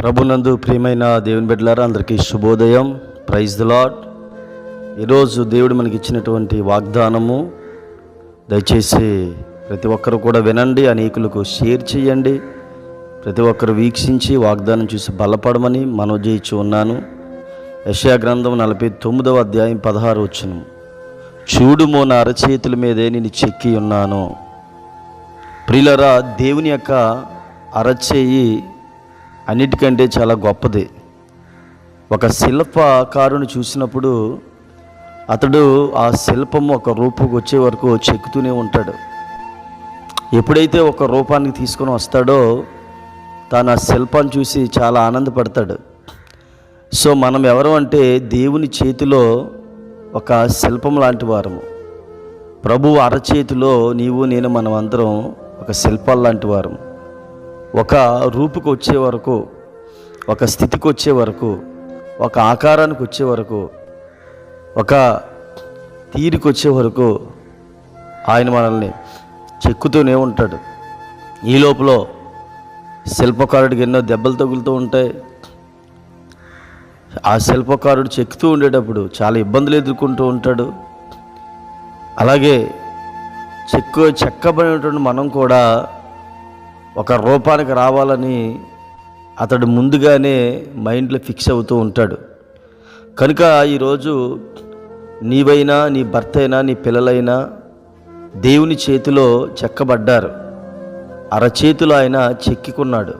ప్రభునందు ప్రియమైన దేవుని బిడ్డలారా అందరికీ శుభోదయం. ప్రైజ్ ద లాడ్ ఈరోజు దేవుడు మనకి ఇచ్చినటువంటి వాగ్దానము దయచేసి ప్రతి ఒక్కరు కూడా వినండి అనేకులకు షేర్ చేయండి. ప్రతి ఒక్కరు వీక్షించి వాగ్దానం చూసి బలపడమని మనవి చేయించి ఉన్నాను. యశయా గ్రంథం నలభై తొమ్మిదవ అధ్యాయం పదహారు వచ్చిన చూడుమో నా అరచేతుల మీదే నేను చెక్కి ఉన్నాను. ప్రియులరా దేవుని యొక్క అరచేయి అన్నిటికంటే చాలా గొప్పది. ఒక శిల్పకారుని చూసినప్పుడు అతడు ఆ శిల్పం ఒక రూపుకు వచ్చే వరకు చెక్కుతూనే ఉంటాడు. ఎప్పుడైతే ఒక రూపానికి తీసుకొని వస్తాడో తాను ఆ శిల్పాన్ని చూసి చాలా ఆనందపడతాడు. సో మనం ఎవరు అంటే దేవుని చేతిలో ఒక శిల్పం లాంటి వారము ప్రభు అరచేతిలో నీవు నేను మనం అందరం ఒక శిల్పాలు లాంటి వారము ఒక రూపుకు వచ్చే వరకు ఒక స్థితికి వచ్చే వరకు ఒక ఆకారానికి వచ్చే వరకు ఒక తీరికి వచ్చే వరకు ఆయన మనల్ని చెక్కుతూనే ఉంటాడు. ఈ లోపల శిల్పకారుడికి ఎన్నో దెబ్బలు తగులుతూ ఉంటాయి. ఆ శిల్పకారుడు చెక్కుతూ ఉండేటప్పుడు చాలా ఇబ్బందులు ఎదుర్కొంటూ ఉంటాడు. అలాగే చెక్కు చెక్కబడినటువంటి మనం కూడా ఒక రూపానికి రావాలని అతడు ముందుగానే మైండ్లో ఫిక్స్ అవుతూ ఉంటాడు. కనుక ఈరోజు నీవైనా నీ భర్త అయినా నీ పిల్లలైనా దేవుని చేతిలో చెక్కబడ్డారు. అరచేతిలో ఆయన చెక్కికున్నాడు.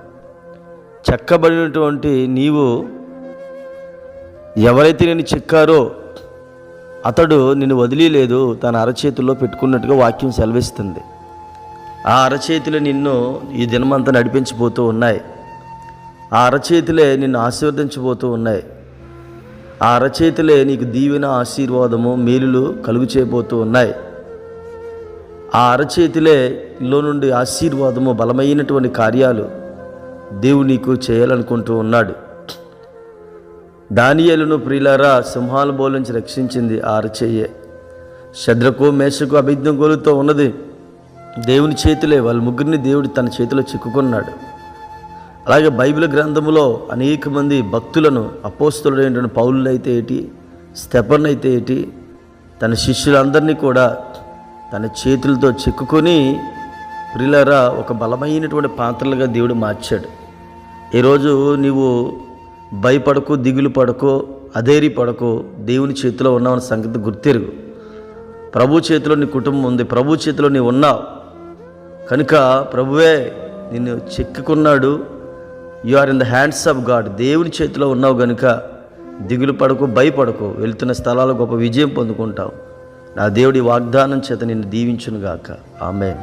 చెక్కబడినటువంటి నీవు ఎవరైతే నేను చెక్కారో అతడు నిన్ను వదిలేదు తన అరచేతుల్లో పెట్టుకున్నట్టుగా వాక్యం సెలవిస్తుంది. ఆ అరచేతులు నిన్ను ఈ దినమంతా నడిపించిపోతూ ఉన్నాయి. ఆ అరచేతులే నిన్ను ఆశీర్వదించబోతూ ఉన్నాయి. ఆ అరచేతులే నీకు దీవెన ఆశీర్వాదము మేలులు కలుగు చేయబోతూ ఉన్నాయి. ఆ అరచేతులే లో నుండి ఆశీర్వాదము బలమైనటువంటి కార్యాలు దేవుడు నీకు చేయాలనుకుంటూ ఉన్నాడు. దానియలను ప్రియులారా సింహాల బోల నుంచి రక్షించింది ఆ అరచేయే. శద్రకు మేషకు అభిజ్ఞగోలుతో ఉన్నది. దేవుని చేతిలే వాళ్ళ ముగ్గురిని దేవుడు తన చేతిలో చిక్కుకున్నాడు. అలాగే బైబిల్ గ్రంథములో అనేక మంది భక్తులను అపోస్తులైనటువంటి పౌరులు అయితే ఏటి స్టెపన్ అయితే ఏటి తన శిష్యులందరినీ కూడా తన చేతులతో చిక్కుకొని ప్రిలరా ఒక బలమైనటువంటి పాత్రలుగా దేవుడు మార్చాడు. ఈరోజు నీవు భయపడకు దిగులు పడకో అధైర్య పడకో దేవుని చేతిలో ఉన్నావన్న సంగతి గుర్తెరుగు. ప్రభు చేతిలో నీ కుటుంబం ఉంది ప్రభు చేతిలో నీ ఉన్నావు. కనుక ప్రభువే నిన్ను చెక్కుకున్నాడు. You are in the hands of God దేవుని చేతిలో ఉన్నావు కనుక దిగులు పడకు భయపడకు. వెళ్తున్న స్థలాలు గొప్ప విజయం పొందుకుంటావు. నా దేవుడి వాగ్దానం చేత నిన్ను దీవించునుగాక. ఆమె